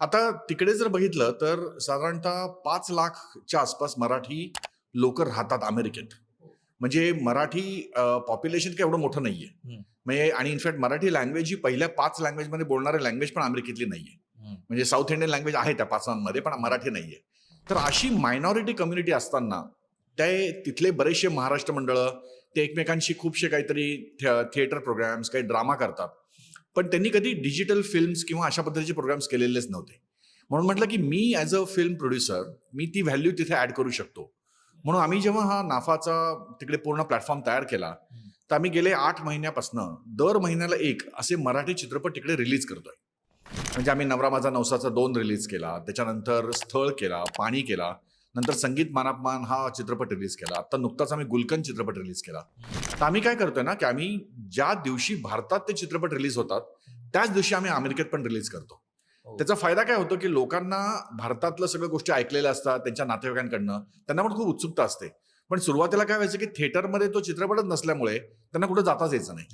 आता तिकडे जर बघितलं तर साधारणतः पाच लाखच्या आसपास मराठी लोक राहतात अमेरिकेत. म्हणजे मराठी पॉप्युलेशन काही एवढं मोठं नाहीये. म्हणजे आणि इनफॅक्ट मराठी लँग्वेज ही पहिल्या पाच लँग्वेजमध्ये बोलणारी लँग्वेज पण अमेरिकेतली नाहीये. म्हणजे साऊथ इंडियन लँग्वेज आहे त्या पाचांमध्ये पण मराठी नाहीये. तर अशी मायनॉरिटी कम्युनिटी असताना ते तिथले बरेचसे महाराष्ट्र मंडळं ते एकमेकांशी खूपशे काहीतरी थिएटर प्रोग्राम्स काही ड्रामा करतात. पण त्यांनी कधी डिजिटल फिल्म्स किंवा अशा पद्धतीचे प्रोग्राम्स केलेलेच नव्हते. म्हणून म्हटलं की मी ॲज अ फिल्म प्रोड्युसर मी ती व्हॅल्यू तिथे ॲड करू शकतो. म्हणून आम्ही जेव्हा हा नाफाचा तिकडे पूर्ण प्लॅटफॉर्म तयार केला तर आम्ही गेले आठ महिन्यापासनं दर महिन्याला एक असे मराठी चित्रपट तिकडे रिलीज करतोय. म्हणजे आम्ही नवरा माझा नवसाचा दोन रिलीज केला त्याच्यानंतर स्थळ केला पाणी केला नंतर संगीत मानापमान हा चित्रपट रिलीज केला. आता नुकताच आम्ही गुलकन चित्रपट रिलीज केला. तर आम्ही काय करतोय ना की आम्ही ज्या दिवशी भारतात ते चित्रपट रिलीज होतात त्याच दिवशी आम्ही अमेरिकेत पण रिलीज करतो. हो. त्याचा फायदा काय होतो की लोकांना भारतातलं सगळ्या गोष्टी ऐकलेल्या असतात त्यांच्या नातेवाईकांकडनं त्यांना पण खूप उत्सुकता असते. पण सुरुवातीला काय व्हायचं की थिएटरमध्ये तो चित्रपटच नसल्यामुळे त्यांना कुठं जाताच यायचं नाही.